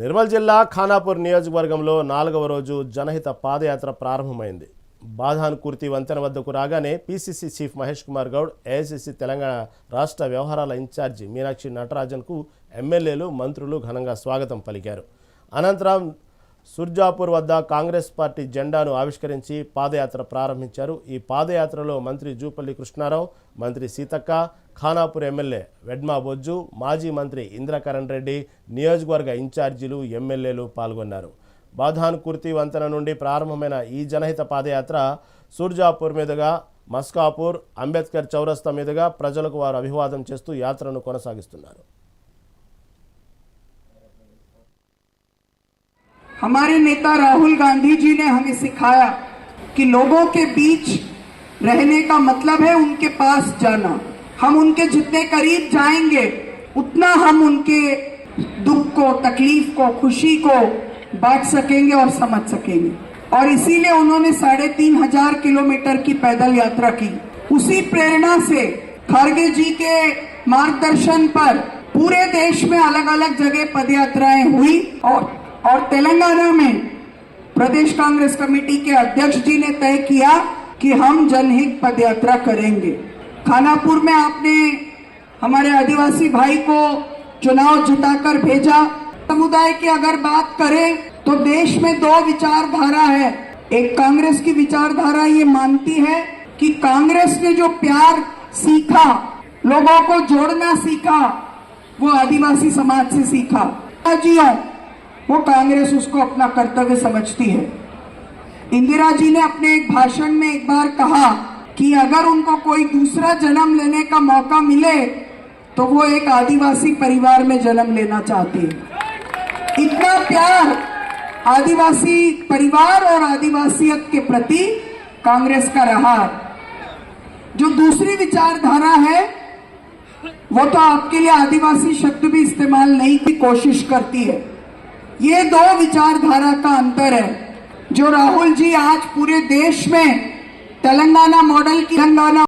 నిర్మల్ జిల్లా ఖానాపూర్ నియోజకవర్గంలో నాలుగవ రోజు జనహిత పాదయాత్ర ప్రారంభమైంది. బాధాన్ కుర్తి వంతెన వద్దకు రాగానే PCC chief Mahesh Kumar Goud AICC Telangana రాష్ట్ర వ్యవహారాల ఇన్ఛార్జి మీనాక్షి నటరాజన్కు ఎమ్మెల్యేలు మంత్రులు ఘనంగా స్వాగతం పలికారు. అనంతరం సుర్జాపూర్ వద్ద కాంగ్రెస్ పార్టీ జెండాను ఆవిష్కరించి పాదయాత్ర ప్రారంభించారు. ఈ పాదయాత్రలో మంత్రి జూపల్లి కృష్ణారావు మంత్రి సీతక్క ఖానాపూర్ ఎమ్మెల్యే వెడ్మా బొజ్జు మాజీ మంత్రి ఇంద్రకరణ్ రెడ్డి నియోజకవర్గ ఇన్ఛార్జీలు ఎమ్మెల్యేలు పాల్గొన్నారు. బాధాన్ కుర్తి వంతెన నుండి ప్రారంభమైన ఈ జనహిత పాదయాత్ర సూర్జాపూర్ మీదుగా మస్కాపూర్ అంబేద్కర్ చౌరస్తా మీదుగా ప్రజలకు వారు అభివాదం చేస్తూ యాత్రను కొనసాగిస్తున్నారు. हमारे नेता राहुल गांधी जी ने हमें सिखाया कि लोगों के बीच रहने का मतलब है उनके पास जाना। हम उनके जितने करीब जाएँगे, उतना हम उनके दुख को, तकलीफ़ को, खुशी को बांट सकेंगे और समझ सकेंगे। और इसीलिए उन्होंने साढ़े तीन हज़ार किलोमीटर की पैदल यात्रा की। उसी प्रेरणा से खड़गे जी के मार्गदर्शन पर पूरे देश में अलग अलग जगह पदयात्राएँ हुई और और तेलंगाना में प्रदेश कांग्रेस कमेटी के अध्यक्ष जी ने तय किया कि हम जनहित पद यात्रा करेंगे। खानापुर में आपने हमारे आदिवासी भाई को चुनाव जिताकर भेजा। समुदाय की अगर बात करें तो देश में दो विचारधारा है। एक कांग्रेस की विचारधारा ये मानती है कि कांग्रेस ने जो प्यार सीखा, लोगों को जोड़ना सीखा, वो आदिवासी समाज से सीखा। जियो वो कांग्रेस उसको अपना कर्तव्य समझती है। इंदिरा जी ने अपने एक भाषण में एक बार कहा कि अगर उनको कोई दूसरा जन्म लेने का मौका मिले तो वो एक आदिवासी परिवार में जन्म लेना चाहती है। इतना प्यार आदिवासी परिवार और आदिवासियत के प्रति कांग्रेस का रहा। जो दूसरी विचारधारा है, वो तो आपके लिए आदिवासी शब्द भी इस्तेमाल नहीं की कोशिश करती है। ये दो विचारधारा का अंतर है जो राहुल जी आज पूरे देश में तेलंगाना मॉडल की तेलंगाना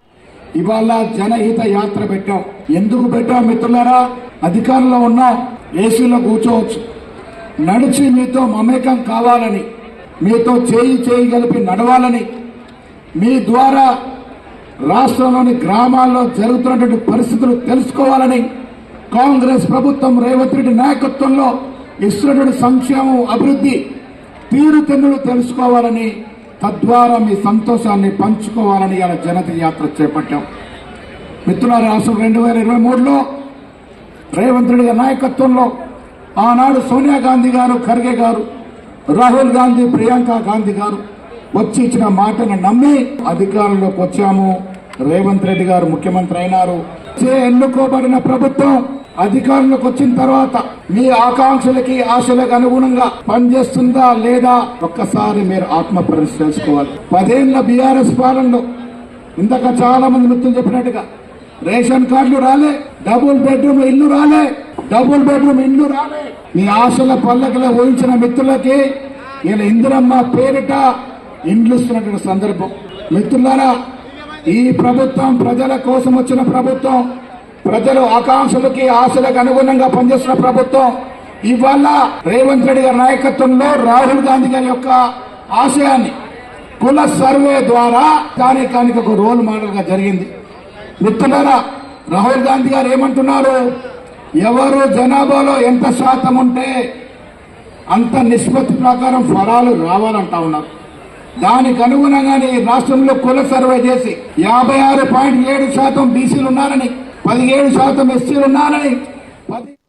ఇవాళ జనహిత యాత్ర పెట్టాం ఎందుకు పెట్టాం మిత్రులారా అధికారంలో ఉన్నాం ఏసీలో కూర్చోవచ్చు నడిచి మీతో మమేకం కావాలని మీతో చేయి చేయి కలిపి నడవాలని మీ ద్వారా రాష్ట్రంలోని గ్రామాల్లో జరుగుతున్నటువంటి పరిస్థితులు తెలుసుకోవాలని కాంగ్రెస్ ప్రభుత్వం రేవంత్ రెడ్డి నాయకత్వంలో ఇస్తున్నటువంటి సంక్షేమం అభివృద్ధి తీరుతెన్నులు తెలుసుకోవాలని తద్వారా మీ సంతోషాన్ని పంచుకోవాలని ఇలా జనత యాత్ర చేపట్టాం. మిత్రులారా అసలు రెండు వేల ఇరవై మూడులో రేవంత్ రెడ్డి నాయకత్వంలో ఆనాడు సోనియా గాంధీ గారు ఖర్గే గారు రాహుల్ గాంధీ ప్రియాంక గాంధీ గారు వచ్చి ఇచ్చిన మాటను నమ్మి అధికారంలోకి వచ్చాము. రేవంత్ రెడ్డి గారు ముఖ్యమంత్రి అయినారు. చే ఎన్నుకోబడిన ప్రభుత్వం అధికారంలోకి వచ్చిన తర్వాత మీ ఆకాంక్షలకి ఆశలకు అనుగుణంగా పనిచేస్తుందా లేదా ఒక్కసారి మీరు ఆత్మ పరిశీలించుకోవాలి చేసుకోవాలి. పదేళ్ళ బీఆర్ఎస్ పాలనలో ఇంతక చాలా మంది మిత్రులు చెప్పినట్టుగా రేషన్ కార్డులు రాలే డబుల్ బెడ్రూమ్ ఇల్లు రాలే డబుల్ బెడ్రూమ్ ఇల్లు రాలే. మీ ఆశల పల్లకిలో ఊహించిన మిత్రులకి ఇలా ఇందిరమ్మ పేరిట ఇండ్లు ఇస్తున్నటువంటి సందర్భం. మిత్రులారా ఈ ప్రభుత్వం ప్రజల కోసం వచ్చిన ప్రభుత్వం ప్రజలు ఆకాంక్షలకి ఆశలకు అనుగుణంగా పనిచేస్తున్న ప్రభుత్వం ఇవాళ రేవంత్ రెడ్డి గారి నాయకత్వంలో రాహుల్ గాంధీ గారి యొక్క ఆశయాన్ని కుల సర్వే ద్వారా కార్యకానికి ఒక రోల్ మోడల్గా జరిగింది. మిత్రులారా రాహుల్ గాంధీ గారు ఏమంటున్నారు? ఎవరు జనాభాలో ఎంత శాతం ఉంటే అంత నిష్పత్తి ప్రకారం ఫలాలు రావాలంటా ఉన్నారు. దానికి అనుగుణంగానే రాష్ట్రంలో కుల సర్వే చేసి యాభై ఆరు పాయింట్ ఏడు శాతం బీసీలు ఉన్నారని పదిహేడు శాతం ఎస్సీలు ఉన్నారని